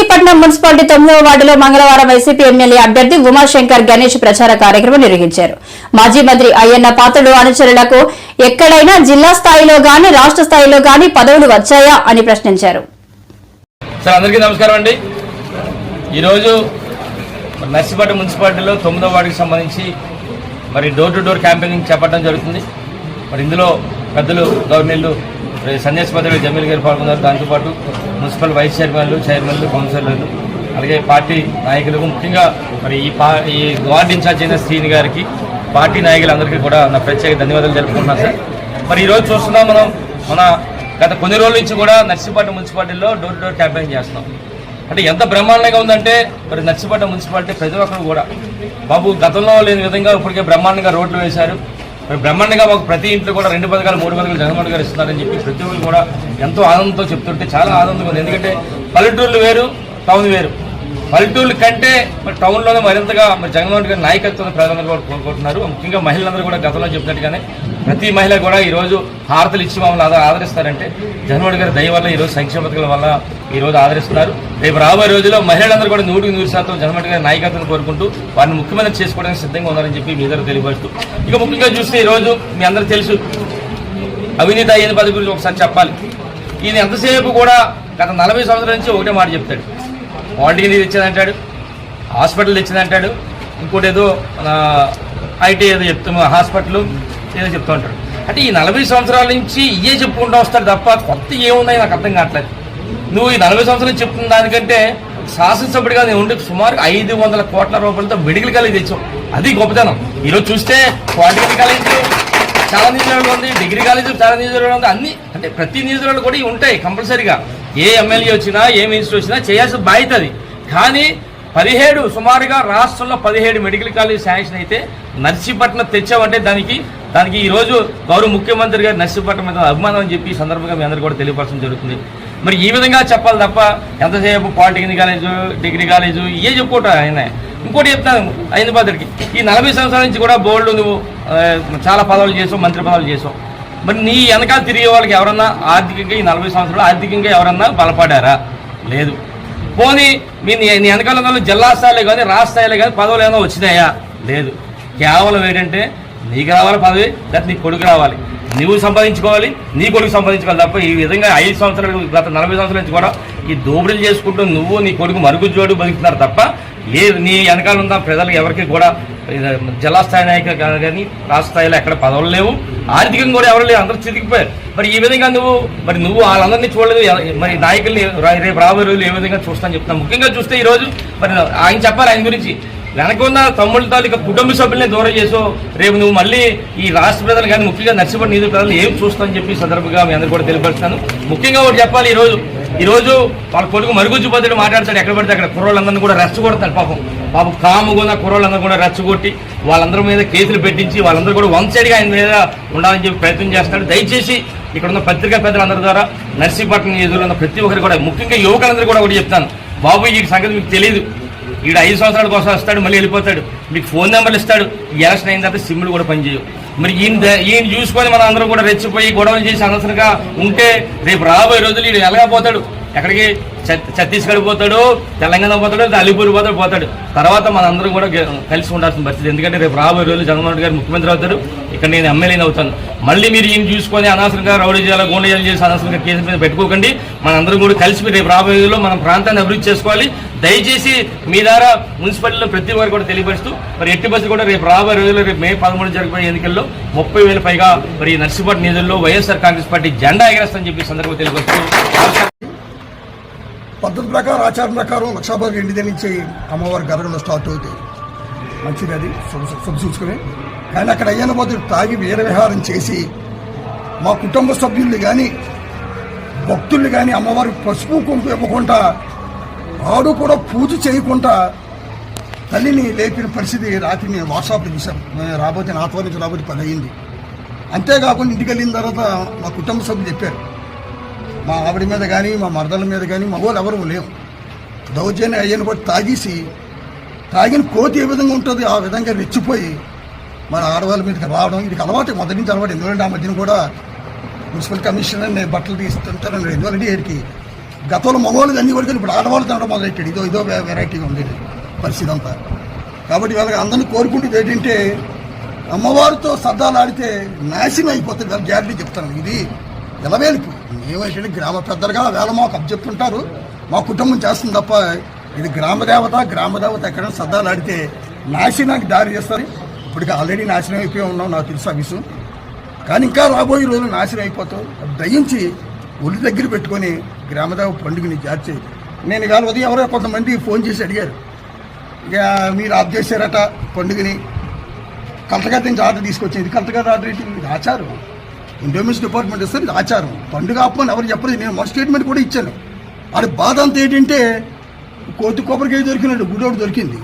Narsipatnam municipality తొమ్మిదవ వార్డులో మంగళవారం వైసీపీ ఎమ్మెల్యే అభ్యర్థి ఉమాశంకర్ గణేష్ ప్రచార కార్యక్రమం నిర్వహించారు. మాజీ మంత్రి అయ్యన్న పాత్రుడు అనుచరులకు ఎక్కడైనా జిల్లా స్థాయిలో గాని రాష్ట్ర స్థాయిలో గాని పదవులు వచ్చాయా అని ప్రశ్నించారు. అందరికీ నమస్కారం అండి. ఈరోజు మరి మున్సిపాలిటీలో తొమ్మిదో వార్డుకి సంబంధించి మరి డోర్ టు డోర్ క్యాంపెయినింగ్ చేపట్టడం జరుగుతుంది. మరి ఇందులో పెద్దలు గవర్నర్లు సందేశ్ పత్రిక జమీల్ గారు పాల్గొన్నారు. దాంతోపాటు మున్సిపల్ వైస్ చైర్మన్లు చైర్మన్లు కౌన్సిలర్లు అలాగే పార్టీ నాయకులకు ముఖ్యంగా మరి ఈ పా ఈ వార్డు ఇన్ఛార్జ్ అయిన శ్రీని గారికి పార్టీ నాయకులందరికీ కూడా నా ప్రత్యేక ధన్యవాదాలు జరుపుకుంటున్నాను సార్. మరి ఈరోజు చూస్తున్నాం మనం మన గత కొన్ని రోజుల నుంచి కూడా నర్సీపట్నం మున్సిపాలిటీలో డోర్ టు డోర్ క్యాంపెయిన్ చేస్తున్నాం. అంటే ఎంత బ్రహ్మాండంగా ఉందంటే మరి నర్సీపట్నం మున్సిపాలిటీ ప్రతి ఒక్కరు కూడా. బాబు గతంలో లేని విధంగా ఇప్పటికే బ్రహ్మాండంగా రోడ్లు వేశారు. బ్రహ్మాండంగా మాకు ప్రతి ఇంట్లో కూడా రెండు పథకాలు మూడు పథకాలు జగన్మోహన్ గారు ఇస్తున్నారని చెప్పి ప్రతి ఒక్కరు కూడా ఎంతో ఆనందంతో చెప్తుంటే చాలా ఆనందంగా ఉంది. ఎందుకంటే పల్లెటూర్లు వేరు టౌన్ వేరు. పల్లెటూళ్ళ కంటే మరి టౌన్లోనే మరింతగా మరి జగన్మోహన్ గారి నాయకత్వం ప్రజలందరూ కూడా కోరుకుంటున్నారు. ముఖ్యంగా మహిళలందరూ కూడా గతంలో చెప్పినట్టుగానే ప్రతి మహిళ కూడా ఈరోజు హారతలు ఇచ్చి మమ్మల్ని ఆదరిస్తారంటే జగన్మోహన్ గారి దయ వల్ల ఈరోజు సంక్షేమ పథకాల వల్ల ఈరోజు ఆదరిస్తున్నారు. రేపు రాబోయే రోజుల్లో మహిళలందరూ కూడా నూటికి నూరు శాతం జగన్మోహన్ గారి నాయకత్వం కోరుకుంటూ వారిని ముఖ్యమంత్రి చేసుకోవడానికి సిద్ధంగా ఉన్నారని చెప్పి మీ ఇద్దరు తెలియపరుస్తూ ఇక ముఖ్యంగా చూస్తే ఈరోజు మీ అందరూ తెలుసు అవినీతి అయ్యేది పది గురించి ఒకసారి చెప్పాలి. ఈయన ఎంతసేపు కూడా గత నలభై సంవత్సరాల నుంచి ఒకటే మాట చెప్తాడు. వాటికి ఇది ఇచ్చిందంటాడు హాస్పిటల్ ఇచ్చిందంటాడు ఇంకోటి ఏదో ఐటీ ఏదో చెప్తాము హాస్పిటల్ ఏదో చెప్తూ ఉంటాడు. అంటే ఈ నలభై సంవత్సరాల నుంచి ఇవే చెప్పుకుంటూ వస్తాడు తప్ప కొత్త ఏమున్నాయి నాకు అర్థం కావట్లేదు. నువ్వు ఈ నలభై సంవత్సరాలు చెప్తున్న దానికంటే శాసనసభ్యుడిగా నేను ఉండి సుమారు ఐదు వందల కోట్ల రూపాయలతో మెడికల్ కాలేజ్ తెచ్చావు. అది గొప్పతనం. ఈరోజు చూస్తే పాలిటెక్నిక్ కాలేజ్. చాలా నియోజకవర్గం ఉంది డిగ్రీ కాలేజ్ చాలా నియోజకవర్గం ఉంది అన్ని అంటే ప్రతి నియోజకవర్గంలో కూడా ఉంటాయి కంపల్సరీగా. ఏ ఎమ్మెల్యే వచ్చినా ఏ మినిస్టర్ వచ్చినా చేయాల్సిన బాధ్యత అది. కానీ పదిహేడు సుమారుగా రాష్ట్రంలో పదిహేడు మెడికల్ కాలేజ్ శాంక్షన్ అయితే నర్సీపట్నం తెచ్చామంటే దానికి దానికి ఈరోజు గౌరవ ముఖ్యమంత్రి గారు నర్సీపట్నం మీద అభిమానం అని చెప్పి సందర్భంగా మీ అందరూ కూడా తెలియపరచడం జరుగుతుంది. మరి ఈ విధంగా చెప్పాలి తప్ప ఎంతసేపు పాలిటెక్నిక్ కాలేజు డిగ్రీ కాలేజు ఇవే చెప్పుకుంటా ఆయన ఇంకోటి చెప్తాను హైదరాబాద్కి ఈ నలభై సంవత్సరాల నుంచి కూడా బోర్డు నువ్వు చాలా పదవులు చేసావు మంత్రి పదవులు చేసావు. మరి నీ వెనకాల తిరిగే వాళ్ళకి ఎవరన్నా ఆర్థికంగా ఈ నలభై సంవత్సరాలు ఆర్థికంగా ఎవరన్నా బలపడారా? లేదు. పోనీ మీ నీ వెనకాల ఉన్న జిల్లా స్థాయిలో కానీ రాష్ట్ర స్థాయిలో కానీ పదవులు ఏమైనా వచ్చినాయా? లేదు. కేవలం ఏంటంటే నీకు రావాలి పదవి లేకపోతే నీ కొడుకు రావాలి. నువ్వు సంపాదించుకోవాలి నీ కొడుకు సంపాదించుకోవాలి తప్ప ఈ విధంగా ఐదు సంవత్సరాలు గత నలభై సంవత్సరాల నుంచి కూడా ఈ దోపిడీలు చేసుకుంటూ నువ్వు నీ కొడుకు మరుగుజ్జోడు బతుకుతున్నారు తప్ప ఏ నీ వెనకాల ఉన్న ప్రజలకు ఎవరికి కూడా ఇది జిల్లా స్థాయి నాయకులు కానీ రాష్ట్ర స్థాయిలో ఎక్కడ పదవులు లేవు. ఆర్థికంగా కూడా ఎవరు లేవు అందరూ చితికిపోయారు. మరి ఈ విధంగా నువ్వు మరి నువ్వు వాళ్ళందరినీ చూడలేదు మరి నాయకుల్ని రేపు రాబోయే రోజులు ఏ విధంగా చూస్తాను చెప్తాను ముఖ్యంగా చూస్తే ఈ రోజు మరి ఆయన చెప్పాలి ఆయన గురించి వెనక ఉన్న తమ్ముళ్ళ తాలూకా కుటుంబ సభ్యుల్ని దూరం చేసో రేపు నువ్వు మళ్ళీ ఈ రాష్ట్ర ప్రజలు కానీ ముఖ్యంగా నర్సిపడి నిధుల ప్రజలు ఏం చూస్తామని చెప్పి సందర్భంగా మీ అందరూ కూడా తెలియపరుస్తాను ముఖ్యంగా ఒకటి చెప్పాలి ఈరోజు ఈరోజు వాళ్ళ కొడుకు మరుగుజ్జుపోతాడు మాట్లాడతాడు ఎక్కడ పడితే అక్కడ కుర్రోళ్ళందరినీ కూడా రెచ్చగొడతాడు పాపం. పాపం కాముగున్న కుర్రోళ్ళందరూ కూడా రెచ్చగొట్టి వాళ్ళందరి మీద కేసులు పెట్టించి వాళ్ళందరూ కూడా వన్ సైడ్గా ఆయన మీద ఉండాలని చెప్పి ప్రయత్నం చేస్తాడు. దయచేసి ఇక్కడ ఉన్న పత్రికా పెద్దలందరి ద్వారా నర్సీపట్నం ఎదురున్న ప్రతి ఒక్కరు కూడా ముఖ్యంగా యువకులందరూ కూడా ఒకటి చెప్తాను. బాబు ఈ సంగతి మీకు తెలియదు. ఈడు ఐదు సంవత్సరాల కోసం వస్తాడు మళ్ళీ వెళ్ళిపోతాడు. మీకు ఫోన్ నెంబర్లు ఇస్తాడు. ఎలక్షన్ అయిన తర్వాత సిమ్లు కూడా పనిచేయవు. మరి ఈయన ఈయన చూసుకొని మనం అందరం కూడా రెచ్చిపోయి గొడవలు చేసి అనవసరంగా ఉంటే రేపు రాబోయే రోజులు ఈడు ఎలాగా పోతాడు? ఎక్కడికి? ఛత్తీస్గఢ్ పోతాడు తెలంగాణ పోతాడు అలీపూర్ పోతాడు పోతాడు. తర్వాత మనందరం కూడా కలిసి ఉండాల్సిన పరిస్థితి. ఎందుకంటే రేపు రాబోయే రోజులు జగన్మోహన్ గారు ముఖ్యమంత్రి అవుతారు. ఇక్కడ నేను ఎమ్మెల్యేని అవుతాను. మళ్ళీ మీరు ఈయన చూసుకొని అనవసరంగా రౌడీ చేయాలి గోండ చేసి అనవసరంగా కేసు మీద పెట్టుకోకండి. మనందరం కూడా కలిసి రేపు రాబోయే రోజుల్లో మన ప్రాంతాన్ని అభివృద్ధి చేసుకోవాలి. దయచేసి మీ ద్వారా మున్సిపాలిటీలో ప్రతి వారు కూడా తెలియపరుస్తూ మరి ఎట్టి బస్సు కూడా రేపు రాబోయే రోజుల్లో రేపు మే పదమూడు జరిగిపోయే ఎన్నికల్లో ముప్పై వేల పైగా మరి నర్సిపట్ నిధుల్లో వైఎస్ఆర్ కాంగ్రెస్ పార్టీ జెండా ఎగరేస్తామని చెప్పి సందర్భంగా తెలియపరుస్తూ పద్ధతి ప్రకారం ఆచారం ప్రకారం లక్షాబాద్ ఇంటి నుంచి అమ్మవారి గరగలో స్టార్ట్ అవుతాయి. మంచిది అది. శుభ- కానీ అక్కడ అయ్యన పోతే తాగి వీర విహారం చేసి మా కుటుంబ సభ్యుల్ని కానీ భక్తుల్ని కానీ అమ్మవారికి పసుపు కుంకు ఇవ్వకుండా ఆడు కూడా పూజ చేయకుండా తల్లిని లేపిన పరిస్థితి రాత్రి నేను వాట్సాప్లో చూశాను. నేను రాబోతే నాతో నుంచి రాబోతే పని అయింది. అంతేకాకుండా ఇంటికి వెళ్ళిన తర్వాత మా కుటుంబ సభ్యులు చెప్పారు. మా ఆవిడ మీద కానీ మా మరదల మీద కానీ మా వాళ్ళు ఎవరు లేవు దౌర్జన్య అయ్యను బట్టి తాగేసి తాగిన కోతి ఏ విధంగా ఉంటుంది ఆ విధంగా రెచ్చిపోయి మన ఆడవాళ్ళ మీదకి రావడం ఇది అలవాటు మొదటి నుంచి అలవాటు. ఎందుకంటే ఆ మధ్యన కూడా మున్సిపల్ కమిషనర్ నేను బట్టలు తీస్తుంటాను ఎందుకంటే వీడికి గతంలో మగవాళ్ళు అన్ని వరకు ఇప్పుడు ఆడవాళ్ళు తినడం మొదలెట్టాడు ఇదో ఇదో వెరైటీగా ఉంది పరిస్థితి అంతా. కాబట్టి వాళ్ళకి అందరినీ కోరుకుంటుంది ఏంటంటే అమ్మవారితో సర్దాలు ఆడితే నాశనం అయిపోతుంది. వాళ్ళు గ్యారంటీ చెప్తాను. ఇది ఎలవేలుపు మేమేంటంటే గ్రామ పెద్దలుగా వేళ మాకు అప్ చెప్తుంటారు మా కుటుంబం చేస్తుంది తప్ప ఇది గ్రామ దేవత గ్రామ దేవత ఎక్కడైనా సద్దాలు ఆడితే నాశనానికి దారి చేస్తారు ఇప్పటికి ఆల్రెడీ నాశనం అయిపోయి ఉన్నాం నాకు తెలుసు ఆ విషయం. కానీ ఇంకా రాబోయే రోజులు నాశనం అయిపోతాం. దయించి ఒళ్ళు దగ్గర పెట్టుకొని గ్రామదేవ పండుగని జార్చి. నేను ఇవాళ ఉదయం ఎవరో కొంతమంది ఫోన్ చేసి అడిగారు. ఇక మీరు ఆఫ్ చేశారట పండుగని. కలతగా నుంచి ఆర్డర్ తీసుకొచ్చింది. కలతగా ఆర్డర్ ఏంటి? ఆచారం. ఇండోమిన్స్ డిపార్ట్మెంట్ ఇస్తే ఇది ఆచారం. పండుగ అప్పని ఎవరు చెప్పలేదు. నేను మొదటి స్టేట్మెంట్ కూడా ఇచ్చాను. ఆడి బాధ అంతా ఏంటంటే కోతి కొబ్బరికాయ దొరికినట్టు గుడోడు దొరికింది.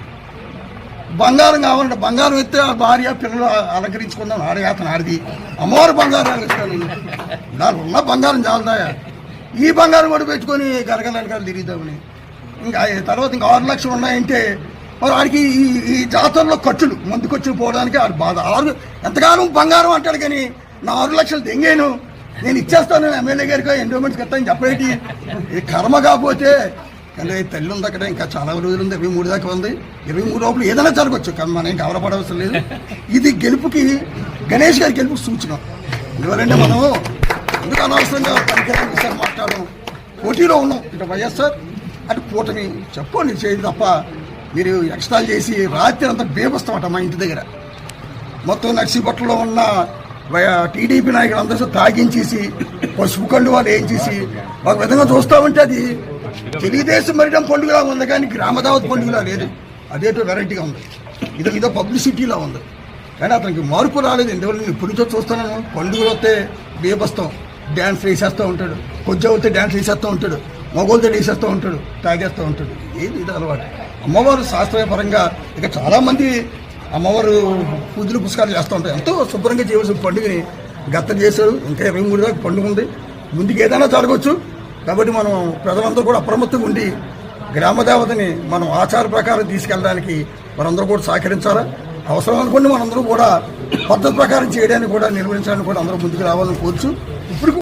బంగారం కావాలంటే బంగారం ఎత్తే ఆ భార్య పిల్లలు అలంకరించుకుందాం. ఆడయాతన ఆడిది. అమ్మవారి బంగారం అలంకరిస్తాను దాని ఉన్న బంగారం చాలదాయా ఈ బంగారం కూడా పెట్టుకొని గరగల తిరిగిద్దామని ఇంకా తర్వాత ఇంకా ఆరు లక్షలు ఉన్నాయంటే మరి ఆడికి ఈ ఈ జాతరలో ఖర్చులు మందు ఖర్చులు పోవడానికి ఆడు బాధ. ఆరు ఎంతగానో బంగారం అంటాడు కానీ నా ఆరు లక్షలు తెంగాను. నేను ఇచ్చేస్తాను ఎమ్మెల్యే గారికి ఎండోమెంట్స్కి ఇస్తాను చెప్పేటి. ఈ కర్మ కాకపోతే అంటే తల్లి ఉంది అక్కడ ఇంకా చాలా రోజులు ఉంది ఇరవై మూడు దాకా ఉంది. ఇరవై మూడు లోపల ఏదైనా జరగవచ్చు కానీ మనం ఏం కవరపడవసరం లేదు. ఇది గెలుపుకి గణేష్ గారి గెలుపుకి సూచన. ఎందువల్లంటే మనం. ఎందుకు అనవసరంగా పనికిరాని విషయాలు మాట్లాడడం? పోటీలో ఉన్నాం ఇటు వైఎస్ఆర్ అటు కూటమి. చెప్పండి చేయదు తప్ప. మీరు ఎక్స్ట్రాలు చేసి రాత్రి అంతా బేబస్తామట మా ఇంటి దగ్గర. మొత్తం నర్సీపట్నంలో ఉన్న టీడీపీ నాయకులు అందరూ తాగించేసి పసుపు కండు వాళ్ళు ఏం చేసి ఒక విధంగా చూస్తూ ఉంటే అది తెలుగుదేశం మరిడం పండుగలా ఉంది కానీ గ్రామదావత్ పండుగలా లేదు. అదేటో వెరైటీగా ఉంది. ఇది ఇదో పబ్లిసిటీలా ఉంది. కానీ అతనికి మార్పు రాలేదు. ఎందువల్ల నేను ఇప్పుడు చూస్తున్నాను. పండుగలు వస్తే బేబస్తాం డ్యాన్స్ వేసేస్తూ ఉంటాడు. కొంచెం వస్తే డ్యాన్స్ వేసేస్తూ ఉంటాడు. మగోళ్ళతో వేసేస్తూ ఉంటాడు. తాగేస్తూ ఉంటాడు. ఏది ఇది అలవాటు. అమ్మవారు శాస్త్రీయపరంగా ఇక చాలామంది అమ్మవారు పూజలు పుస్తకాలు చేస్తూ ఉంటారు ఎంతో శుభ్రంగా చేయవలసిన పండుగని గత చేశారు. ఇంకా ఇరవై మూడు దాకా పండుగ ఉంది. ముందుకు ఏదైనా జరగవచ్చు. కాబట్టి మనం ప్రజలందరూ కూడా అప్రమత్తంగా ఉండి గ్రామదేవతని మనం ఆచార ప్రకారం తీసుకెళ్ళడానికి మనందరూ కూడా సహకరించాలా? అవసరం అనుకోండి మనందరూ కూడా పద్ధతి ప్రకారం చేయడానికి కూడా నిర్వహించడానికి కూడా అందరూ ముందుకు రావాలని కోరుచు.